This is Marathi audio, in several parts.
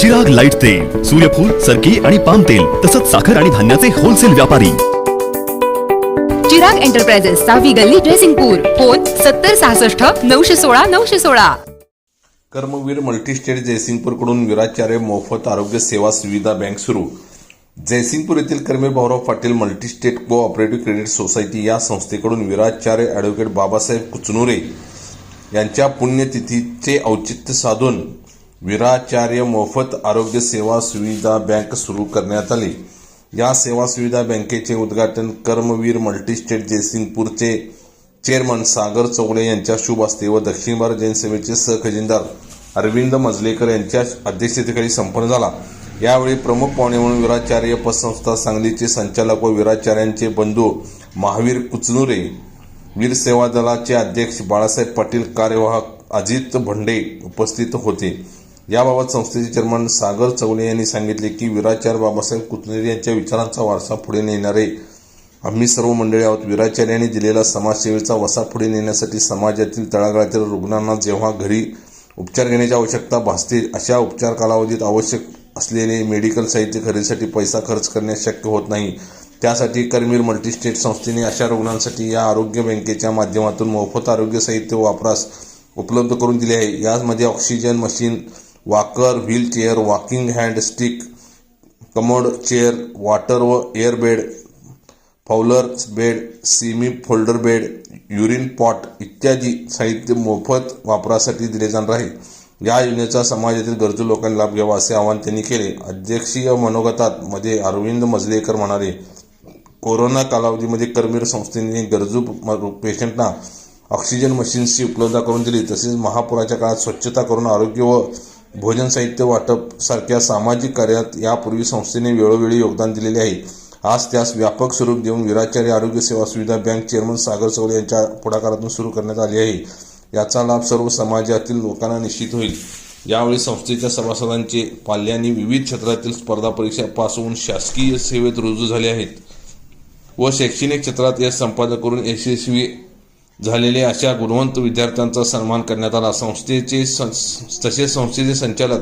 जग लाइट तेल सूर्यफूल सरकी आणि पाम तेल तसंच साखर आणि धान्याचे होलसेल व्यापारी. चिराग एंटरप्राइजेस सहावी गल्ली ड्रेसिंगपूर फोन सत्तर सहासष्ट नऊशे सोळा नऊशे सोळा. कर्मवीर मल्टीस्टेट जयसिंगपूरकडून विराचार्य मोफत आरोग्य सेवा सुविधा बँक सुरू. जयसिंगपूर येथील Karmaveer Bhaurao Patil multistate cooperative credit society या संस्थेकडून विराचार्य ॲडव्होकेट बाबासाहेब कुचनुरे यांच्या पुण्यतिथीचे औचित्य साधून विराचार्य मोफत आरोग्य सेवा सुविधा बँक सुरू करण्यात आली. या सेवा सुविधा बँकेचे उद्घाटन कर्मवीर मल्टीस्टेट जयसिंगपूरचे चेअरमन सागर चौगले यांच्या शुभ हस्ते व दक्षिण भारत जैन सेवेचे सहखजिनदार अरविंद मजलेकर यांच्या अध्यक्षतेखाली संपन्न झाला. यावेळी प्रमुख पाहुणे म्हणून विराचार्य पतसंस्था सांगलीचे संचालक व विराचार्यांचे बंधू महावीर कुचनुरे वीर सेवा दलाचे अध्यक्ष बाळासाहेब पाटील कार्यवाहक अजित भंडे उपस्थित होते. याबाबत संस्थेचे चेअरमन सागर चौले यांनी सांगितले की विराचार्य बाबासाहेब कुचनेर यांच्या विचारांचा वारसा पुढे नेणारे आम्ही सर्व मंडळी आहोत. विराचार्यांनी दिलेला समाजसेवेचा वसा पुढे नेण्यासाठी समाजातील तळागाळातील रुग्णांना जेव्हा घरी उपचार घेण्याची आवश्यकता भासते अशा उपचार कालावधीत आवश्यक असलेले मेडिकल साहित्य खरेदीसाठी पैसा खर्च करण्यास शक्य होत नाही. त्यासाठी करमीर मल्टीस्टेट संस्थेने अशा रुग्णांसाठी या आरोग्य बँकेच्या माध्यमातून मोफत आरोग्य साहित्य वापरास उपलब्ध करून दिले आहे. यामध्ये oxygen machine walker wheelchair walking hand stick commode chair water व air bed Fowler bed semi folder bed urine pot इत्यादी साहित्य मोफत वापरासाठी दिले जाणार आहे. या योजनेचा समाजातील गरजू लोकांनी लाभ घ्यावा असे आवाहन त्यांनी केले. अध्यक्षीय मनोगतात मध्ये अरविंद मजलेकर म्हणाले कोरोना कालावधीमध्ये करमीर संस्थेने गरजू पेशंटना ऑक्सिजन मशीन्सची उपलब्ध करून दिली. तसेच महापुराच्या काळात स्वच्छता करून आरोग्य व भोजन साहित्य वाटप सारख्या सामाजिक कार्यात यापूर्वी संस्थेने वेळोवेळी योगदान दिलेले आहे. आज त्यास व्यापक स्वरूप देऊन विराचार्य आरोग्य सेवा सुविधा बँक चेअरमन सागर चौले यांच्या पुढाकारातून सुरू करण्यात आली आहे. याचा लाभ सर्व समाजातील लोकांना निश्चित होईल. यावेळी संस्थेच्या सभासदांचे पाल्यांनी विविध क्षेत्रातील स्पर्धा परीक्षा पास होऊन शासकीय सेवेत रुजू झाले आहेत. व शैक्षणिक क्षेत्रात यश संपादन करून यशस्वी झालेले अशा गुणवंत विद्यार्थ्यांचा सन्मान करण्यात आला. संस्थेचे सं- तसेच संस्थेचे संचालक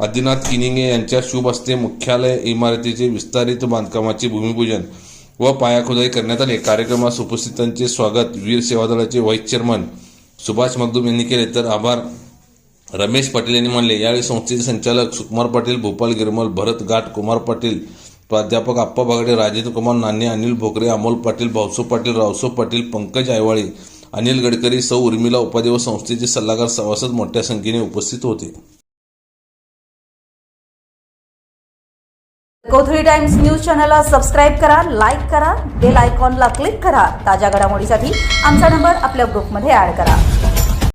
आदिनाथ किनिंगे यांच्या शुभ हस्ते मुख्यालय इमारतीचे विस्तारित बांधकामाचे भूमिपूजन व पायाखोदाई करण्यात आले. कार्यक्रमास उपस्थितांचे स्वागत. वीर सेवा दलाचे व्हाईस चेअरमन सुभाष मगदूम यांनी केले. तर आभार. रमेश पाटील यांनी मानले. यावेळी संस्थेचे संचालक सुकुमार पाटील भोपाल गिरमल भरत गाठ कुमार पाटील प्राध्यापक आप्पा बागडे राजेंद्र कुमार नाणे अनिल भोकरे अमोल पाटील भाऊसो पाटील रावसो पाटील पंकज आयवाळे अनिल गडकरी सौ उर्मिला उपाध्ये व संस्थेचे सल्लागार सभासद मोठ्या संख्येने उपस्थित होते. कोथळी टाइम्स न्यूज चॅनलला सबस्क्राईब करा लाईक करा बेल आयकॉनला क्लिक करा. ताज्या घडामोडीसाठी आमचा नंबर आपल्या ग्रुपमध्ये ऍड करा.